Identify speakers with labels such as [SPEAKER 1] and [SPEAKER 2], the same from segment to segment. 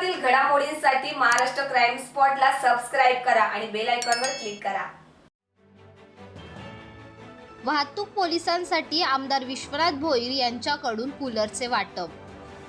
[SPEAKER 1] महाराष्ट्रातील घडामोडींसाठी Maharashtra crime स्पॉटला subscribe करा आणि बेल आयकॉनवर क्लिक करा.
[SPEAKER 2] वाहतूक पोलिसांसाठी आमदार विश्वनाथ भोईर यांच्याकडून कूलरचे वाटप.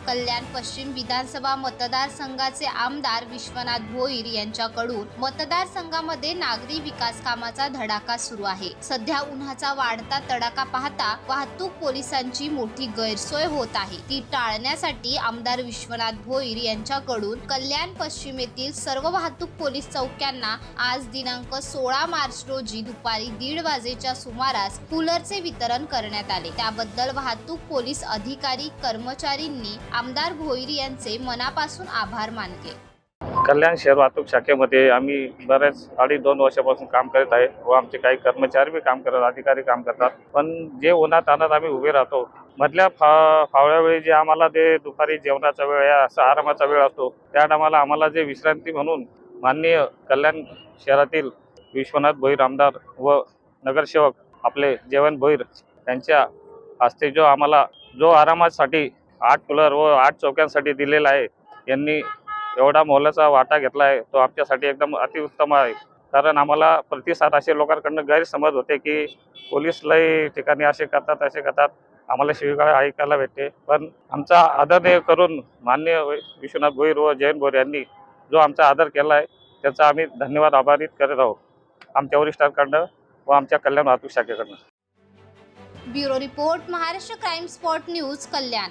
[SPEAKER 2] कल्याण पश्चिम विधानसभा मतदारसंघाचे आमदार विश्वनाथ भोईर यांच्याकडून मतदारसंघामध्ये नागरी विकास कामाचा धडाका सुरू आहे. सध्या उन्हाचा वाढता तडाखा पाहता वाहतूक पोलिसांची मोठी गैरसोय होत आहे. ती टाळण्यासाठी आमदार विश्वनाथ भोईर यांच्याकडून कल्याण पश्चिम येथील सर्व वाहतूक पोलीस चौक्यांना आज दिनांक सोळा मार्च रोजी दुपारी दीड वाजेच्या सुमारास कूलरचे वितरण करण्यात आले. त्याबद्दल वाहतूक पोलीस अधिकारी कर्मचारींनी आमदार भोईर यांचे मनापासून आभार मानले
[SPEAKER 3] कल्याण शहर वाहतूक शाखेमध्ये आम्ही बऱ्याच अडीच दोन वर्षापासून काम करत आहे व आमचे काही कर्मचारी बी काम करतात अधिकारी काम करतात. पण जे उन्हात आणत आम्ही उभे राहतो मधल्या फा फावळ्या वेळी जे आम्हाला ते दुपारी जेवणाचा वेळ या असा आरामाचा वेळ असतो त्या टायमाला आम्हाला जे विश्रांती म्हणून माननीय कल्याण शहरातील विश्वनाथ भोईर आमदार व नगरसेवक आपले जेवण भोईर यांच्या हस्ते जो आम्हाला जो आरामासाठी आठ कूलर व आठ चौक्यांसाठी दिलेला आहे. यांनी एवढा मोलाचा वाटा घेतला आहे. तो आमच्यासाठी एकदम अतिउत्तम आहे. कारण आम्हाला प्रतिसाद असे लोकांकडनं गैरसमज होते की पोलीस लई ठिकाणी असे करतात असे करतात. आम्हाला शिवीगाळ ऐकायला भेटते. पण आमचा आदर करून मान्य विश्वनाथ भोईर व जयंत भोईर यांनी जो आमचा आदर केला आहे त्याचा आम्ही धन्यवाद आभारित करत आहोत. आमच्या वरिष्ठांकडनं व आमच्या कल्याण वाहतूक शाखेकडनं.
[SPEAKER 2] Bureau report Maharashtra crime spot news Kalyan.